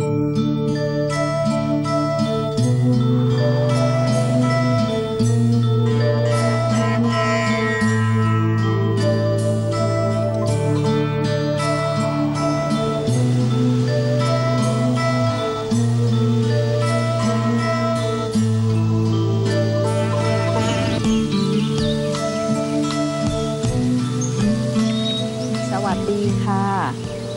สวัสดีค่ะ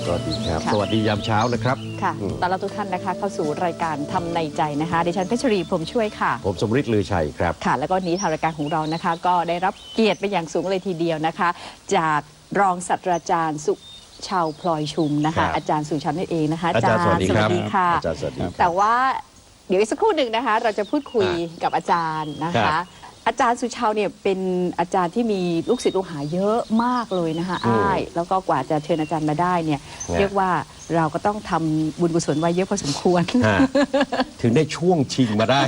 สวัสดีครับค่ะสวัสดียามเช้านะครับ ค่ะอืมตอนรับทุกท่านนะคะ เข้าสู่รายการทำในใจนะคะ ดิฉันเพชรีพรหมช่วยค่ะ ผมสมฤทธิ์ลือชัยครับ ค่ะ แล้วก็วันนี้ทางรายการของเรานะคะ ก็ได้รับเกียรติเป็นอย่างสูงเลยทีเดียวนะคะ จากรองศาสตราจารย์สุชาวพลอยชุมนะครัคะ บ อาจารย์สุชันนั่นเองนะคะอาจารย์สวัสดีครับค่ะ อาจารย์สวัสดีครับ แต่ว่าเดี๋ยวอีกสักครู่หนึ่งนะคะ เราจะพูดคุยกับอาจารย์นะครัคะ บ อาจารย์สุชาวเนี่ยเป็นอาจารย์ที่มีลูกศิษย์ลูกหาเยอะมากเลยนะคะอ้าย แล้วก็กว่าจะเชิญอาจารย์มาได้เนี่ยเรียกว่าเราก็ต้องทำบุญกุศลไว้เยอะพอสมควร ฮะถึงได้ช่วงชิงมาได้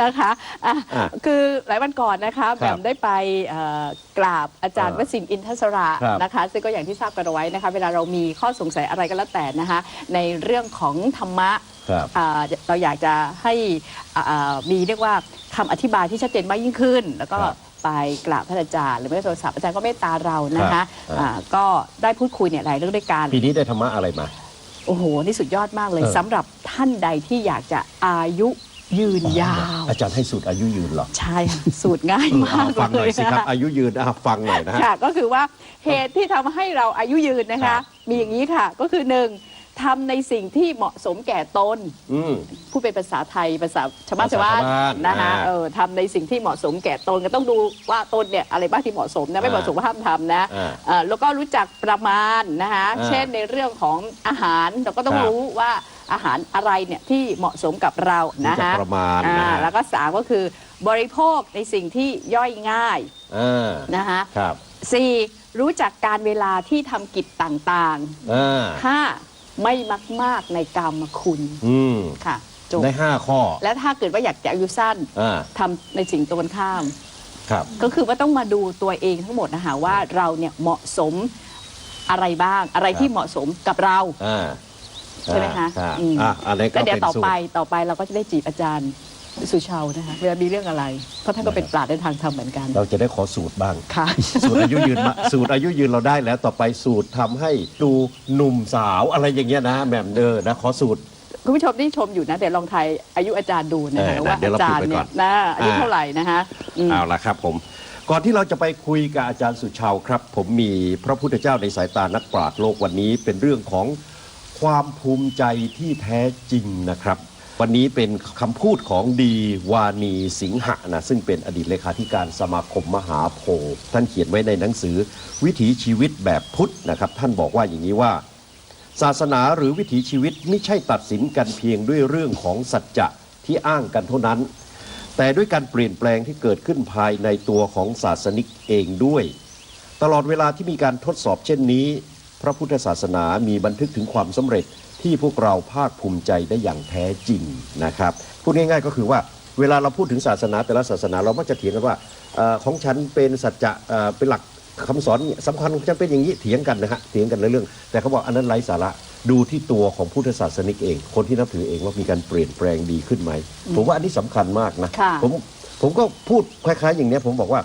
นะคะอะอะคือหลายวันก่อนนะคะคแบรับมได้ไปเอ่อกราบอาจารย์อ่าวสินทร์อินทศระครับนะคะ ซึ่งก็อย่างที่ทราบกันเอาไว้นะคะ เวลาเรามีข้อสงสัยอะไรก็แล้วแต่นะคะ ในเรื่องของธรรมะ ครับอ่าเราอยากจะให้อ่าอ่ามีเรียกว่าคำอธิบายที่ชัดเจนมากยิ่งขึ้น แล้วก็ครับไปกราบท่านอาจารย์หรือไม่ก็โทรศัพท์อาจารย์ก็เมตตาเรานะครัคะบอ่าก็ได้พูดคุยเนี่ยหลายเรื่องด้วยกันปีนี้ได้ธรรมะอะไรมาโอ้โห นี่สุดยอดมากเลยเออสำหรับท่านใดที่อยากจะอายุยืนยาว อาจารย์ให้สูตรอายุยืนเหรอ ใช่ค่ะสูตรง่ายมากฟังหเลน่อยยสิครับนะอายุยืนอะฟังหน่อยนะฮะค่ะก็คือว่าเหตุที่ทำให้เราอายุยืนนะครัคะบมีอย่างนี้ค่ะ ก็คือหนึ่ง ทำในสิ่งที่เหมาะสมแก่ตนอืม พูดเป็นภาษาไทยภาษาชาวบ้านภาษาชาวบ้านชาวบ้านนะคะอ่าเออทำในสิ่งที่เหมาะสมแก่ตนก็ต้องดูว่าตนเนี่ยอะไรบ้างที่เหมาะสมนะไม่อ่าเหมาะสมก็ห้ามทำนะอ่าเอ่อแล้วก็รู้จักประมาณนะคะอ่าเช่นในเรื่องของอาหารเราก็ต้องครับรู้ว่าอาหารอะไรเนี่ยที่เหมาะสมกับเรารู้นะจักคะประมาณอ่านะฮะ แล้วก็สามก็คือบริโภคในสิ่งที่ย่อยง่ายอ่านะคะครับสี่รู้จักการเวลาที่ทำกิจต่างอ่าๆห้า ไม่มักมากในกรรมคุณอืมค่ะจบได้ห้าข้อ และถ้าเกิดว่าอยากจะอายุสั้นอ่า ทำในสิ่งตรงกันข้าม ครับ ก็คือว่าต้องมาดูตัวเองทั้งหมดนะคะว่าเราเนี่ยเหมาะสมอะไรบ้างอะไรที่ครับเหมาะสมกับเรา อ่าใช่ไหมคะรับอืม อะอันนี้ก็แล้วเดี๋ยเป็วนต่อสูตไปรต่อไปเราก็จะได้จีบอาจารย์ สุชาวนะคะเวลามีเรื่องอะไร เพราะท่านก็เป็นปราชญ์ในทางธรรมเหมือนกัน เราจะได้ขอสูตรบ้าง ค่ะ สูตรอายุยืนมาสูตรอายุยืนเราได้แล้วต่อไปสูตรทำให้ดูหนุ่มสาวอะไรอย่างเงี้ยนะแหม่มเดอนะขอสูตร คุณผู้ชมที่ชมอยู่นะเดี๋ยวลองทายอายุอาจารย์ดูนะคะเออว่าเดี๋ยวเราอาจารย์ปิดไว้เนี่ก่อยนนะอายุอ่า เท่าไหร่นะคะอืม เอาละครับผม ก่อนที่เราจะไปคุยกับอาจารย์สุชาวครับ ผมมีพระพุทธเจ้าในสายตานักปราชญ์โลกวันนี้เป็นเรื่องของความภูมิใจที่แท้จริงนะครับ วันนี้เป็นคำพูดของดีวานีสิงหะนะซึ่งเป็นอดีตเลขาธิการสมาคมมหาโพธิ์ท่านเขียนไว้ในหนังสือ วิถีชีวิตแบบพุทธนะครับ ท่านบอกว่าอย่างนี้ว่า ศาสนาหรือวิถีชีวิตไม่ใช่ตัดสินกันเพียงด้วยเรื่องของสัจจะที่อ้างกันเท่านั้น แต่ด้วยการเปลี่ยนแปลงที่เกิดขึ้นภายในตัวของศาสนิกเองด้วย ตลอดเวลาที่มีการทดสอบเช่นนี้ ระพุทธศาสนามีบันทึกถึงความสำเร็จที่พวกเราภาคภูมิใจได้อย่างแท้จริงนะครับพูดง่ายๆก็คือว่าเวลาเราพูดถึงศาสนาแต่ละศาสนาเรามักจะเถียงกันว่าเออของฉันเป็นสัจจะเอ่อเป็นหลักคำสอนสำคัญของฉันเป็นอย่างนี้เถียงกันนะฮะเถียงกันในเรื่อง แต่เขาบอกอันนั้นไร้สาระดูที่ตัวของพุทธศาสนิกเอง คนที่นับถือเองว่ามีการเปลี่ยนแปลงดีขึ้นไหม ผมว่าอันนี้สำคัญมากนะค่ะผมผมก็พูดคล้ายๆ อย่างเนี้ยผมบอกว่า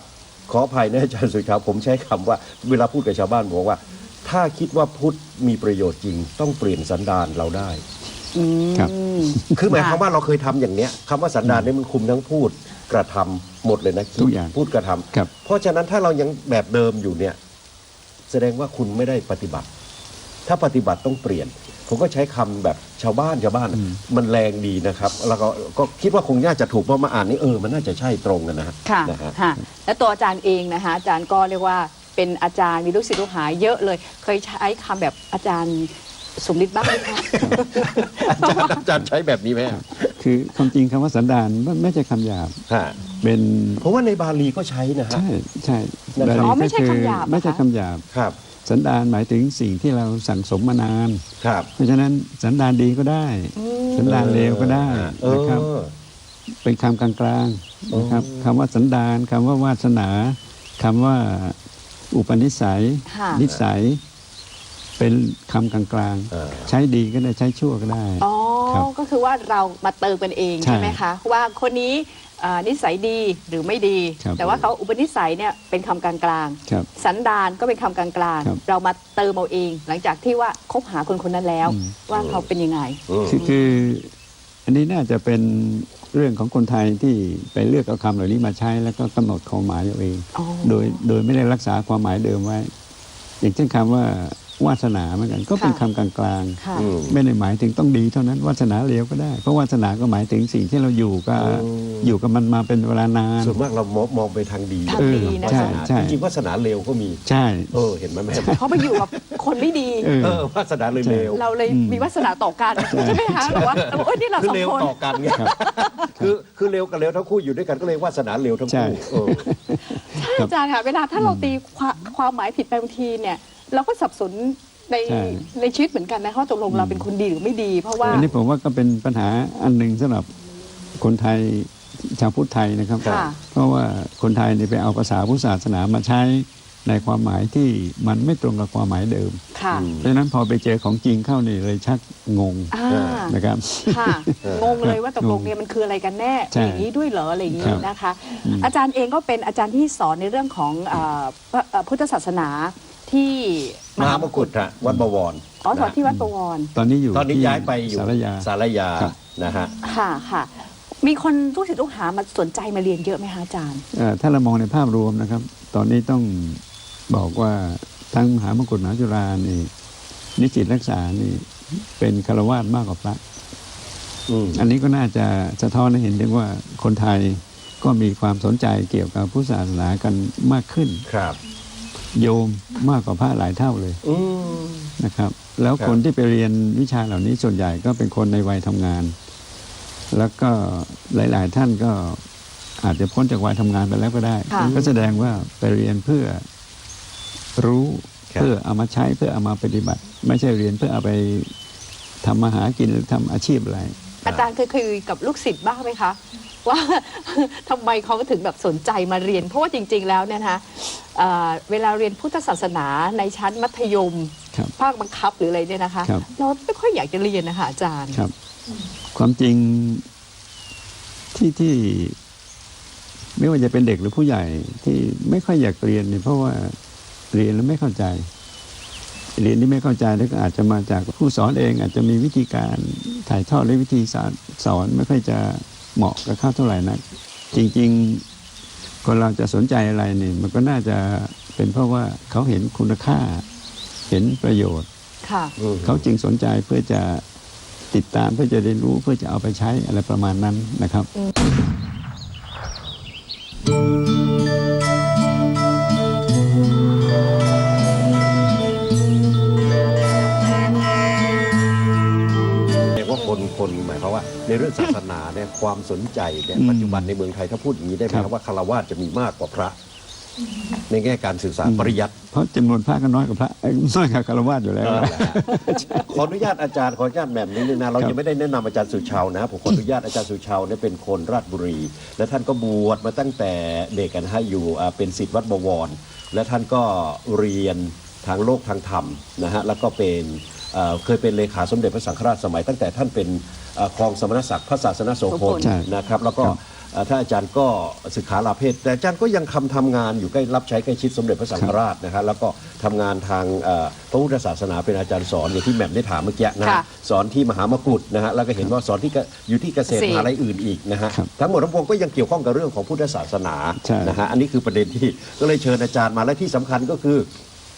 ขออภัยนะอาจารย์สุชาวผมใช้คำว่าเวลาพูดกับชาวบ้านบอกว่า ถ้าคิดว่าพุทธมีประโยชน์จริง ต้องเปลี่ยนสันดานเราได้ อืมครับ คือหมายความว่าเราเคยทำอย่างเนี้ยคำว่าสันดานเนี่ยมันคุมทั้งพูดกระทำหมดเลยนะคิดทุกอย่างพูดกระทำครับ เพราะฉะนั้นถ้าเรายังแบบเดิมอยู่เนี่ย แสดงว่าคุณไม่ได้ปฏิบัติ ถ้าปฏิบัติต้องเปลี่ยน ผมก็ใช้คำแบบชาวบ้านชาวบ้าน มันแรงดีนะครับ แล้วก็ก็คิดว่าคงน่าจะถูกเพราะมาอ่านนี่เออมันน่าจะใช่ตรงกันนะฮะค่ะนะฮะ ค่ะ และตัวอาจารย์เองนะคะอาจารย์ก็เรียกว่า เป็นอาจารย์มีลูกศิษย์ลูกหาเยอะเลย เคยใช้คำแบบอาจารย์สมฤทธิ์บ้างไหมคะอาจารย์อาจารย์ใช้แบบนี้ไหมฮะคือความจริงคำว่าสันดานไม่ไม่ใช่คำหยาบฮะเป็น เพราะว่าในบาลีก็ใช้นะฮะใช่ใช่นะครับบาลีอ๋อไม่ใช่ก็อคำหยาบเหรอคะไม่ใช่คำหยาบครับสันดานหมายถึงสิ่งที่เราสั่งสมมานาน ครับ เพราะฉะนั้นสันดานดีก็ได้ สันดานเลวก็ได้เออนะครับ เป็นคำกลางๆนะครับอ๋อคำว่าสันดานคำว่าวาสนาคำว่า อุปนิสัย ค่ะนิสัย เป็นคำกลางเออ ๆ ใช้ดีก็ได้ใช้ชั่วก็ได้ อ๋อ ครับก็คือว่าเรามาเติมกันเองใช่ใช่ไหมคะ ว่าคนนี้อ่านิสัยดีหรือไม่ดี ครับ แต่ว่าเขาอุปนิสัยเนี่ยเป็นคำกลางครับ ๆสันดานก็เป็นคำกลางครับ ๆเรามาเติมเอาเอง หลังจากที่ว่าคบหาคนคนนั้นแล้วอืมว่าเขาเป็นยังไง อืม คือคืออันนี้น่าจะเป็น เรื่องของคนไทยที่ไปเลือกเอาคำเหล่านี้มาใช้แล้วก็กำหนดความหมายเอาเองอ๋อโดยโดยไม่ได้รักษาความหมายเดิมไว้ อย่างเช่นคำว่า วาสนาเหมือนกัน ก็เป็นค่ะคำกลางค่ะอืมๆไม่ได้หมายถึงต้องดีเท่านั้นวาสนาเลวก็ได้ เพราะวาสนาก็หมายถึงสิ่งที่เราอยู่ก็อืมอยู่กับมันมาเป็นเวลานานส่วนมากเรามองมองไปทางดีทางดีเออนะคะวาสนาใช่จริงๆวาสนาเลวก็มีใช่เออเห็นไหมแม่เขาไปอยู่กับคนไม่ดีเออเออวาสนาเลยเลวเราเลยอืมมีวาสนาต่อกันใช่ไหมคะหรือว่าเอ้ยนี่เราคือสองเลวคนต่อกันไงคือคือเลวกับเลวทั้งคู่อยู่ด้วยกันก็เลยวาสนาเลวทั้งใช่คู่เออใช่อาจารย์ค่ะเวลาถ้าเราตีความความหมายผิดไปบางทีเนี่ย เราก็สับสนในใช่ ในชีวิตเหมือนกันนะเขาตกลงเราเป็นคนดีหรือไม่ดี เพราะว่า อันนี้ผมว่าก็เป็นปัญหาอันหนึ่งสำหรับคนไทยชาวพุทธไทยนะครับ ค่ะ เพราะว่าคนไทยเนี่ยไปเอาภาษาพุทธศาสนามาใช้ในความหมายที่มันไม่ตรงกับความหมายเดิมค่ะอืมเพราะฉะนั้นพอไปเจอของจริงเข้านี่เลยชักงงอ่านะครับ ค่ะเออ งงเลยว่าตกลงเนี่ยมันคืออะไรกันแน่ใช่อย่างนี้ด้วยเหรออะไรอย่างนี้ครับนะคะ อืม อาจารย์เองก็เป็นอาจารย์ที่สอนในเรื่องของเอ่อพระเอ่อพุทธศาสนา ที่มหามกุฏฮะวัดบวรอ๋อสอนที่วัดประวร ตอนนี้อยู่ตอนนี้ที่ย้ายไปอยู่สารยาสารยาครับนะฮะค่ะค่ะมีคนลูกศิษย์ลูกหามาสนใจมาเรียนเยอะไหมคะอาจารย์เอ่อถ้าเรามองในภาพรวมนะครับ ตอนนี้ต้องบอกว่าทั้งมหามกุฏมหาจุฬานี่นิจิตรักษานี่เป็นคารวาสมากกว่าพระอืมอันนี้ก็น่าจะสะท้อนให้เห็นถึงว่าคนไทยก็มีความสนใจเกี่ยวกับพุทธศาสนากันมากขึ้นครับ โยมมากกว่าพระหลายเท่าเลยอืม นะครับ แล้วครับ คนที่ไปเรียนวิชาเหล่านี้ส่วนใหญ่ก็เป็นคนในวัยทำงาน แล้วก็หลาย ๆ ท่านก็อาจจะพ้นจากวัยทำงานไปแล้วก็ได้ ค่ะ ก็แสดงว่าไปเรียนเพื่อรู้ครับ เพื่อเอามาใช้เพื่อเอามาปฏิบัติ ไม่ใช่เรียนเพื่อเอาไปทำมาหากินหรือทำอาชีพอะไร อาจารย์เคยคุยกับลูกศิษย์บ้างไหมคะ ว่า ทำไมเขาถึงแบบสนใจมาเรียน เพราะว่าจริง ๆ แล้วเนี่ยนะคะ เอ่อเวลาเรียนพุทธศาสนาในชั้นมัธยม ครับ ภาคบังคับหรืออะไรเนี่ยนะคะ ครับ เราไม่ค่อยอยากจะเรียนนะคะอาจารย์ ครับ ความจริงที่ที่ไม่ว่าจะเป็นเด็กหรือผู้ใหญ่ที่ไม่ค่อยอยากเรียนเนี่ยเพราะว่าเรียนแล้วไม่เข้าใจ เรียนที่ไม่เข้าใจแล้วก็อาจจะมาจากผู้สอนเอง อาจจะมีวิธีการถ่ายทอดหรือวิธีสอนสอนไม่ค่อยจะเหมาะกับเข้าเท่าไหร่นักจริง ๆ คนเราจะสนใจอะไรเนี่ยมันก็น่าจะเป็นเพราะว่าเขาเห็นคุณค่า เห็นประโยชน์ค่ะอืมเขาจึงสนใจเพื่อจะติดตามเพื่อจะเรียนรู้เพื่อจะเอาไปใช้อะไรประมาณนั้นนะครับ คนคนหมายความว่า ในเรื่องศาสนาเนี่ยความสนใจเนี่ยอืมปัจจุบันในเมืองไทยถ้าพูดอย่างนี้ได้ไหมคครัรับบว่าคารวะจะมีมากกว่าพระ ในแง่การสื่อสารอืมปริยัติเพราะจำนวนพระก็น้อยกว่าพระเอ้ยน้อยกว่าคารวะอยู่แล้วนั่นแหละฮะขออนุญาตอาจารย์ขออนุญาตแหม่มนิดนึงนะเราครับยังไม่ได้แนะนำอาจารย์สุชาวนะผมขออนุญาตอาจารย์สุชาวเนี่ยเป็นคนราชบุรี และท่านก็บวชมาตั้งแต่เด็กกันให้อยู่อ่าเป็นศิษย์วัดบวร และท่านก็เรียนทางโลกทางธรรมนะฮะแล้วก็เป็น เอ่อเคยเป็นเลขาสมเด็จพระสังฆราชสมัย ตั้งแต่ท่านเป็นเอ่อครองสมณศักดิ์พระศาสนโสพลใช่นะครับ แล้วก็ครับเอ่อท่านอาจารย์ก็ศึกษาลาเพศ แต่อาจารย์ก็ยังทำทำงานอยู่ใกล้รับใช้ใกล้ชิดสมเด็จพระสังฆราชนะฮะแล้วก็ทำงานทางเอ่อพระพุทธศาสนาเป็นอาจารย์สอนอย่างที่แหม่มได้ถามเมื่อกี้นะฮะค่ะสอนที่มหามกุฏนะฮะแล้วก็เห็นว่าสอนที่กะอยู่ที่เกษตรเกษตรมหาลัยอื่นอีกนะฮะครับทั้งหมดทั้งปวงก็ยังเกี่ยวข้องกับเรื่องของพุทธศาสนาใช่นะฮะอันนี้คือประเด็นที่ก็เลยเชิญอาจารย์มาและที่สำคัญก็คือ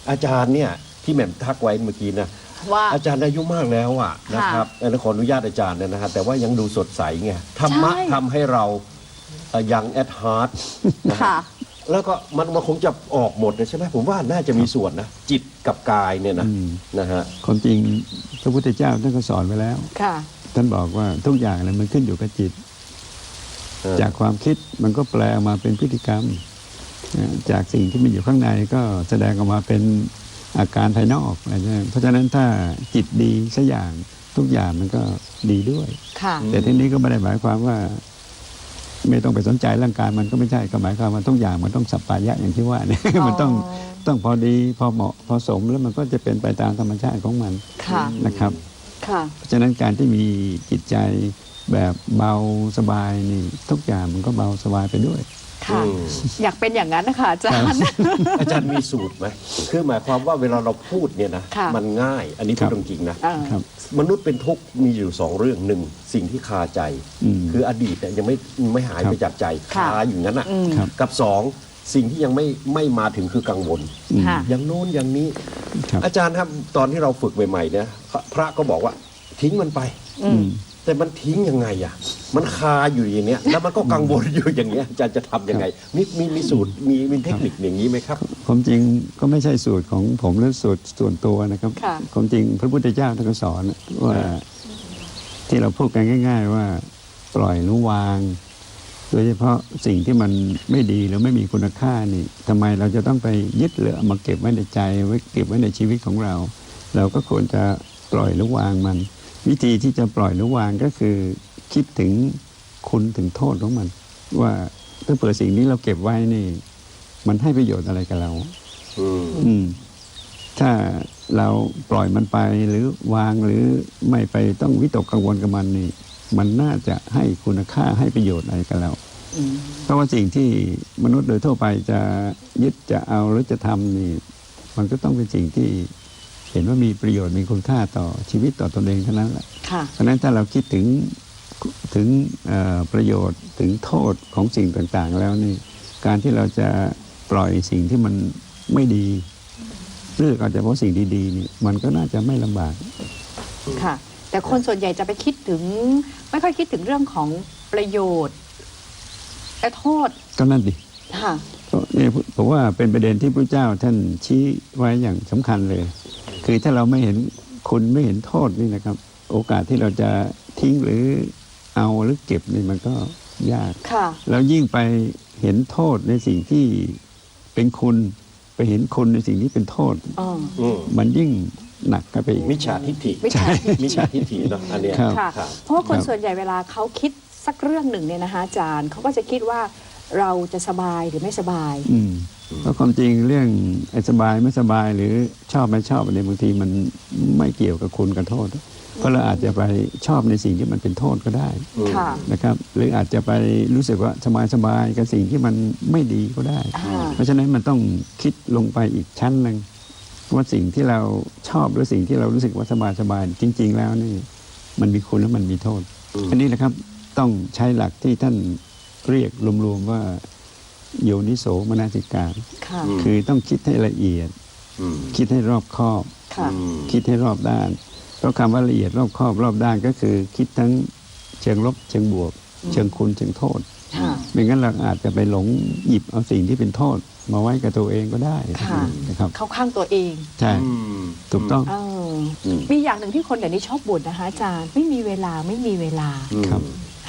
อาจารย์เนี่ยที่แหม่มทักไว้เมื่อกี้นะ ว่าอาจารย์อายุมากแล้วอะนะครับเออขออนุญาตอาจารย์เนี่ยนะฮะแต่ว่ายังดูสดใสไงธรรมะใช่ทำให้เรายังแอดฮาร์ดนะฮะค่ะแล้วก็มันมันคงจะออกหมดเลยใช่ไหมผมว่าน่าจะมีส่วนนะ จิตกับกายเนี่ยนะอืมนะฮะความจริงพระพุทธเจ้าท่านก็สอนไว้แล้วค่ะท่านบอกว่าทุกอย่างเนี่ยมันขึ้นอยู่กับจิตเออจากความคิดมันก็แปลออกมาเป็นพฤติกรรมนะจากสิ่งที่มีอยู่ข้างในก็แสดงออกมาเป็น อาการภายนอกอะไรเงี้ยเพราะฉะนั้นถ้าจิตดีสักอย่างทุกอย่างมันก็ดีด้วย ค่ะ แต่ทีนี้ก็ไม่ได้หมายความว่า ไม่ต้องไปสนใจร่างกายมันก็ไม่ใช่ก็หมายความว่าทุกอย่างมันต้องสัปปายะอย่างที่ว่าเนี่ย มันต้องต้องพอดีพอเหมาะพอสมแล้วมันก็จะเป็นไปตามธรรมชาติของมันค่ะ นะครับ ค่ะ เพราะฉะนั้นการที่มีจิตใจแบบเบาสบายนี่ทุกอย่างมันก็เบาสบายไปด้วย ค่ะอืมอยากเป็นอย่างนั้นนะคะอาจารย์ อาจารย์มีสูตรไหมคือหมายความว่าเวลาเราพูดเนี่ยนะค่ะมันง่ายอันนี้ครัพูดบจริงๆนะเออครับ มนุษย์เป็นทุกข์มีอยู่สองเรื่องหนึ่งสิ่งที่คาใจ อืมคืออดีตเนี่ยยังไม่ไม่หายครับไปจากใจค่ะคาอยู่นั้นอะอืมครับ กับสองสิ่งที่ยังไม่ไม่มาถึงคือกังวล อืม ค่ะ อย่างโน้นอย่างนี้ ครับอาจารย์ครับตอนที่เราฝึกใหม่ๆเนี่ยพระก็บอกว่าทิ้งมันไป อืม แต่มันทิ้งยังไงอะ มันคาอยู่อย่างเนี้ย แล้วมันก็กังวลอยู่อย่างเนี้ยอาจารย์จะทำยังไง มีมีมีสูตรมีมีเทคนิคอย่างนี้ไหมครับ ความจริงก็ไม่ใช่สูตรของผมหรือสูตรส่วนตัวนะครับ ค่ะ ความจริงพระพุทธเจ้าท่านก็สอนว่าที่เราพูดกันง่าย ๆ ว่าปล่อยหรือวาง โดยเฉพาะสิ่งที่มันไม่ดีหรือไม่มีคุณค่านี่ทำไมเราจะต้องไปยึดหรือเอามาเก็บไว้ในใจไว้เก็บไว้ในชีวิตของเรา เราก็ควรจะปล่อยหรือวางมัน วิธีที่จะปล่อยหรือวางก็คือ คิดถึงคุณถึงโทษของมัน ว่าถ้าเผื่อสิ่งนี้เราเก็บไว้นี่ มันให้ประโยชน์อะไรกับเรา อืมอืมถ้าเราปล่อยมันไปหรือวางหรือไม่ไปต้องวิตกกังวลกับมันนี่ มันน่าจะให้คุณค่าให้ประโยชน์อะไรกับเราอืมเพราะว่าสิ่งที่มนุษย์โดยทั่วไปจะยึดจะเอาหรือจะทำนี่ มันก็ต้องเป็นสิ่งที่ เห็นว่ามีประโยชน์มีคุณค่าต่อชีวิตต่อตนเองเท่านั้นแหละค่ะเพราะฉะนั้นถ้าเราคิดถึงถึงเอ่อประโยชน์ถึงโทษของสิ่งต่างๆ แล้วนี่การที่เราจะปล่อยสิ่งที่มันไม่ดีเลือกเอาเฉพาะสิ่งดีๆนี่มันก็น่าจะไม่ลำบาก ค่ะ แต่คนส่วนใหญ่จะไปคิดถึง ไม่ค่อยคิดถึงเรื่องของประโยชน์และโทษ ก็นั่นดิค่ะก็เนี่ยผมว่าเป็นประเด็นที่พระเจ้าท่านชี้ไว้อย่างสำคัญเลย คือถ้าเราไม่เห็นคุณไม่เห็นโทษนี่นะครับ โอกาสที่เราจะทิ้งหรือเอาหรือเก็บนี่มันก็ยากค่ะแล้วยิ่งไปเห็นโทษในสิ่งที่เป็นคุณไปเห็นคุณในสิ่งที่เป็นโทษอ๋ออืมมันยิ่งหนักกันไปอีกมิจฉาทิฏฐิมิจฉาทิฏฐิมิจฉาทิฏฐิเนาะอันเนี้ยครับค่ะครับเพราะว่าคนครับส่วนใหญ่เวลาเขาคิดสักเรื่องหนึ่งเนี่ยนะคะอาจารย์เขาก็จะคิดว่า เราจะสบายหรือไม่สบาย อืมเพราะความจริงเรื่องไอ้สบายไม่สบายหรือชอบไม่ชอบอะไรบางทีมันไม่เกี่ยวกับคุณกับโทษ เพราะเราอาจจะไปชอบในสิ่งที่มันเป็นโทษก็ได้อืมค่ะ นะครับหรืออาจจะไปรู้สึกว่าสบายสบายกับสิ่งที่มันไม่ดีก็ได้ ค่ะ เพราะฉะนั้นมันต้องคิดลงไปอีกชั้นหนึ่งว่าสิ่งที่เราชอบหรือสิ่งที่เรารู้สึกว่าสบายสบายจริง ๆ แล้วนี่มันมีคุณและมันมีโทษอืมอันนี้แหละครับต้องใช้หลักที่ท่าน เรียกรวมๆว่าโยนิโสมนสิการ ค่ะอืมคือต้องคิดให้ละเอียดอืมคิดให้รอบคอบ ค่ะอืมคิดให้รอบด้านเพราะคำว่าละเอียดรอบคอบรอบด้านก็คือ คิดทั้งเชิงลบเชิงบวก เชิงคุณเชิงโทษ ค่ะ ไม่งั้นเราอาจจะไปหลงหยิบเอาสิ่งที่เป็นโทษ มาไว้กับตัวเองก็ได้ค่ะ นะครับ เข้าข้างตัวเองใช่อืมถูกต้อง เอออืมมีอย่างหนึ่งที่คนเดี๋ยวนี้ชอบบ่นนะคะอาจารย์ ไม่มีเวลาไม่มีเวลาอืมครับ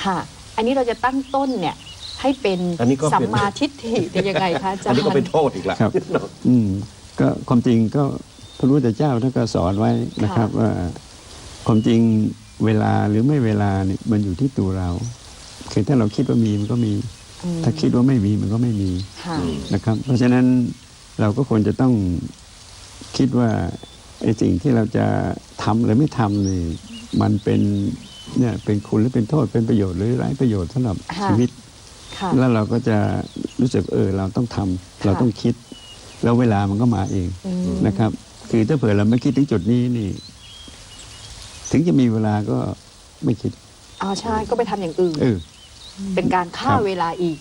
ค่ะ อันนี้เราจะตั้งต้นเนี่ยให้เป็นอันนี้ก็เป็น สัมมาทิฏฐิเป็นยังไงคะอาจารอันย์ นี้ก็เป็นโทษอีกแล้วครับ เนอะอืมก็ความจริงก็พระพุทธเจ้าท่านก็สอนไว้นะครับว่าความจริงเวลาหรือไม่เวลาเนี่ยมันอยู่ที่ตัวเราคือถ้าเราคิดว่ามีมันก็มี อืมถ้าคิดว่าไม่มีมันก็ไม่มีค่ะ นะครับ เพราะฉะนั้นเราก็ควรจะต้องคิดว่าไอ้สิ่งที่เราจะทำหรือไม่ทำนี่มันเป็น เนี่ยเป็นคุณหรือเป็นโทษเป็นประโยชน์หรือไร้ประโยชน์สำหรับค่ะชีวิตค่ะแล้วเราก็จะรู้สึกเออเราต้องทำเราต้องคิด แล้วเวลามันก็มาเองอืมนะครับ คือถ้าเผื่อเราไม่คิดถึงจุดนี้นี่ ถึงจะมีเวลาก็ไม่คิดอ๋อใช่ก็ไปทำอย่างอื่นเออเป็นการฆ่าครับเวลาอีก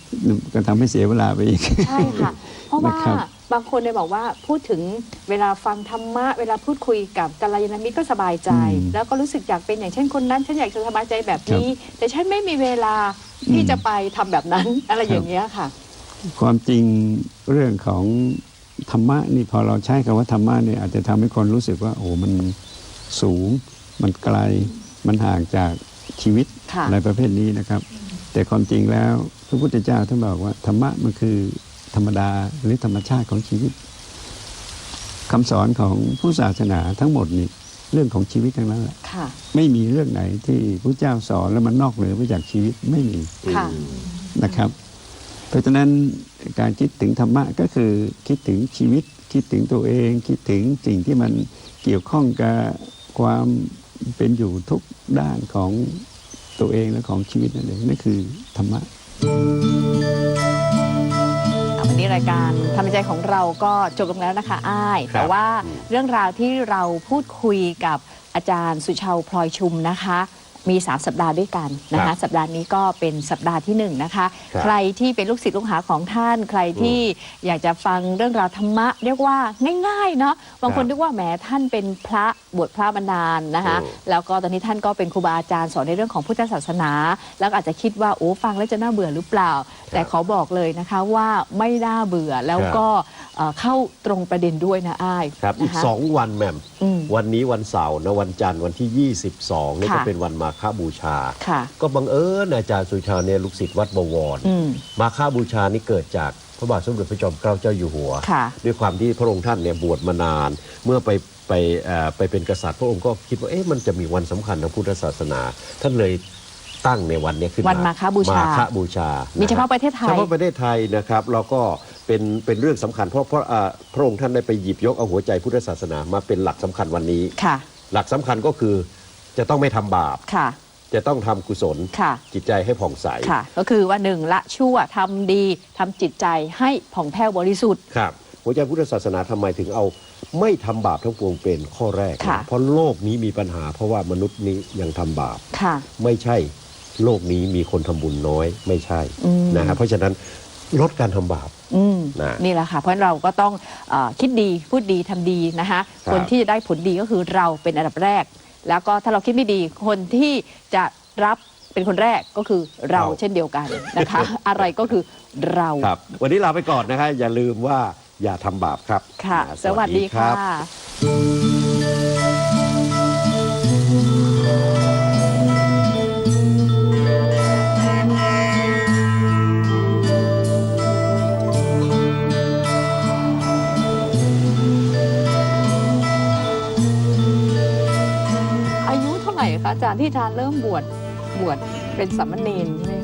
ก็ทำให้เสียเวลาไปอีก ใช่ค่ะ เพราะว่านะครั บบางคนเนี่ยบอกว่าพูดถึงเวลาฟังธรรมะ เวลาพูดคุยกับกัลยาณมิตรก็สบายใจอืมแล้วก็รู้สึกอยากเป็นอย่างเช่นคนนั้น ฉันอยากจะสบายใจแบบนี้ แต่ฉันไม่มีเวลาที่อืมจะไปทำแบบนั้น อะไรครับอย่างเงี้ยค่ะ ความจริงเรื่องของธรรมะนี่พอเราใช้คำว่าธรรมะเนี่ยอาจจะทำให้คนรู้สึกว่า โอ้มันสูง มันไกลมันห่างจากชีวิตค่ะอะไรประเภทนี้นะครับ แต่ความจริงแล้วพระพุทธเจ้าท่านบอกว่าธรรมะมันคือ ธรรมดาหรือธรรมชาติของชีวิตคำสอนของผู้ศาสนาทั้งหมดนี่เรื่องของชีวิตทั้งนั้นแหละค่ะไม่มีเรื่องไหนที่พระเจ้าสอนแล้วมันนอกเหนือไปจากชีวิตไม่มีค่ะนะครับ เพราะฉะนั้นการคิดถึงธรรมะก็คือคิดถึงชีวิต คิดถึงตัวเอง คิดถึงสิ่งที่มันเกี่ยวข้องกับความเป็นอยู่ทุกด้านของตัวเองและของชีวิตนั่นเองนั่นคือธรรมะวั นนี้รายการทำใจของเราก็จบลงแล้วนะคะอ้ายครับแต่ว่าเรื่องราวที่เราพูดคุยกับอาจารย์สุชาวพลอยชุมนะคะ มี 3 สัปดาห์ด้วยกันนะครัคะบสัปดาห์นี้ก็เป็นสัปดาห์ที่1นะคะครับใครที่เป็นลูกศิษย์ลูกหาของท่าน ใครที่อยากจะฟังเรื่องราวธรรมะ เรียกว่าง่ายๆเนาะบางคนครับนึกว่าแหมท่านเป็นพระบวชพระมานานนะคะโอ้ แล้วก็ตอนนี้ท่านก็เป็นครูบาอาจารย์สอนในเรื่องของพุทธศาสนา แล้วก็อาจจะคิดว่าโอ้ฟังแล้วจะน่าเบื่อหรือเปล่า แต่ขอบอกเลยนะคะว่าไม่น่าเบื่อแล้วก็ เอ่อเข้าตรงประเด็นด้วยนะอ้ายครับอีก นะคะสองวันแหม่มอืมวันนี้วันเสาร์นะวันจันทร์วันที่ 22นี่ค่ะก็เป็นวันมาฆบูชา ค่ะ ก็บังเอิญอาจารย์สุชาเนี่ยลูกศิษย์วัดบวร อืม มาฆบูชานี่เกิดจากพระบาทสมเด็จพระจอมเกล้าเจ้าอยู่หัว ค่ะ ด้วยความที่พระองค์ท่านเนี่ยบวชมานาน เมื่อไปไปเอ่อไปเป็นกษัตริย์พระองค์ก็คิดว่าเอ๊ะมันจะมีวันสำคัญทางพุทธศาสนา ท่านเลยตั้งในวันเนี้ยขึ้นมาวันมาฆบูชามาฆบูชามีมีเฉพาะประเทศไทย เฉพาะประเทศไทยนะครับเราก็ เป็นเป็นเรื่องสำคัญเพราะเพราะอ่าพระองค์ท่านได้ไปหยิบยกเอาหัวใจพุทธศาสนามาเป็นหลักสำคัญวันนี้ค่ะ หลักสำคัญก็คือจะต้องไม่ทำบาปค่ะ จะต้องทำกุศลค่ะจิตใจให้ผ่องใสค่ะ ก็คือว่าหนึ่งละชั่วทำดีทำจิตใจให้ผ่องแผ้วบริสุทธิ์ครับหัวใจพุทธศาสนาทำไมถึงเอาไม่ทำบาปทั้งปวงเป็นข้อแรกค่ะเพราะโลกนี้มีปัญหา เพราะว่ามนุษย์นี้ยังทำบาปค่ะไม่ใช่โลกนี้มีคนทำบุญน้อยไม่ใช่อืมนะครับเพราะฉะนั้น ลดการทำบาป อืมนะนี่แหละค่ะ เพราะฉะนั้นเราก็ต้องเออคิดดีพูดดีทำดีนะคะครับ คนที่จะได้ผลดีก็คือเราเป็นอันดับแรก แล้วก็ถ้าเราคิดไม่ดีคนที่จะรับเป็นคนแรกก็คือเราเช่นเดียวกันนะคะ อะไรก็คือเรา ครับ วันนี้ลาไปก่อนนะครับอย่าลืมว่าอย่าทำบาปครับค่ะอ่าสวัสดีค่ะอา อาจารย์ที่ทานเริ่มบวชบวชเป็นสามเณรใช่ไหม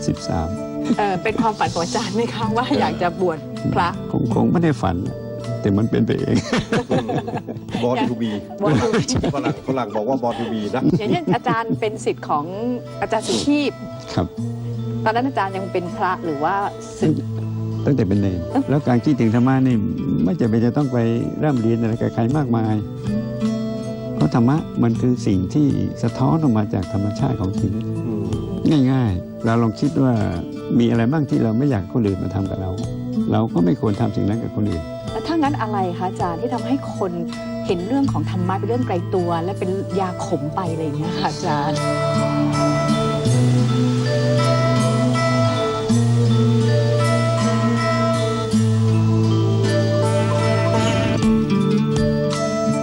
13เออเป็นความฝันของอาจารย์ไหมคะว่าอยากจะบวชพระคงคงไม่ได้ฝัน แต่มันเป็นไปเองบอลทูบี Born to be ฝรั่งฝรั่งบอกว่าบอลทูบีนะอย่างเช่นอาจารย์เป็นสิทธิ์ของอาจารย์สุชีพครับตอนนั้นอาจารย์ยังเป็นพระหรือว่าศึกตั้งแต่เป็นเนรแล้วการคิดถึงธรรมะนี่ไม่จำเป็นจะต้องไปร่ำเรียนอะไรกับใครมากมายเพราะ ธรรมะมันคือสิ่งที่สะท้อนออกมาจากธรรมชาติของชีวิตง่ายๆ เราลองคิดว่ามีอะไรบ้างที่เราไม่อยากให้คนอื่นมาทำกับเรา เราก็ไม่ควรทำสิ่งนั้นกับคนอื่นแล้วถ้างั้นอะไรคะอาจารย์ที่ทำให้คนเห็นเรื่องของธรรมะเป็นเรื่องไกลตัว และเป็นยาขมไปอะไรอย่างเงี้ยค่ะอาจารย์